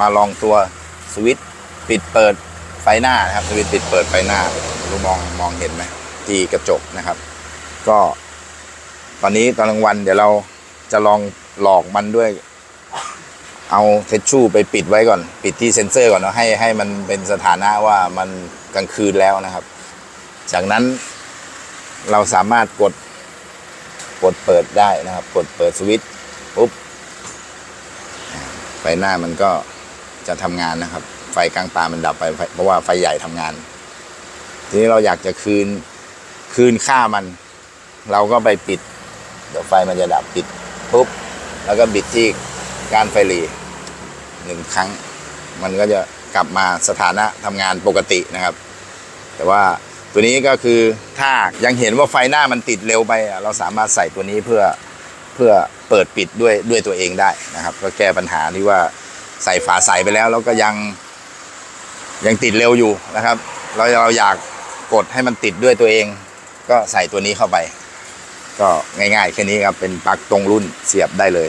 มาลองตัวสวิตช์ปิดเปิดไฟหน้านะครับสวิตช์ปิดเปิดไฟหน้ารู้มองมองเห็นไหมที่กระจกนะครับ ก็ ตอนนี้ตอนกลางวันเดี๋ยวเราจะลองหลอกมันด้วย เอาเทชชู่ไปปิดไว้ก่อน ปิดที่เซ็นเซอร์ก่อนเนาะให้ให้มันเป็นสถานะว่ามันกลางคืนแล้วนะครับ จากนั้นเราสามารถกดกดเปิดได้นะครับ กดเปิดสวิตช์ปุ๊บไฟหน้ามันก็ จะทำงานนะครับ ไฟกลางตามันดับไปเพราะว่าไฟใหญ่ทำงาน ทีนี้เราอยากจะคืนคืนค่ามัน เราก็ไปปิด เดี๋ยวไฟมันจะดับปิดปุ๊บแล้วก็บิดที่การไฟหลีหนึ่งครั้ง มันก็จะกลับมาสถานะทำงานปกตินะครับ แต่ว่าตัวนี้ก็คือถ้ายังเห็นว่าไฟหน้ามันติดเร็วไป เราสามารถใส่ตัวนี้เพื่อเพื่อเปิดปิดด้วยด้วยตัวเองได้นะครับ ก็แก้ปัญหาที่ว่า ใส่ฝาใสไปแล้ว แล้วก็ยังยังติดเร็วอยู่นะครับ เราเราอยากกดให้มันติดด้วยตัวเอง ก็ใส่ตัวนี้เข้าไป ก็ง่ายๆแค่นี้ครับเป็นปลั๊กตรงรุ่นเสียบได้เลย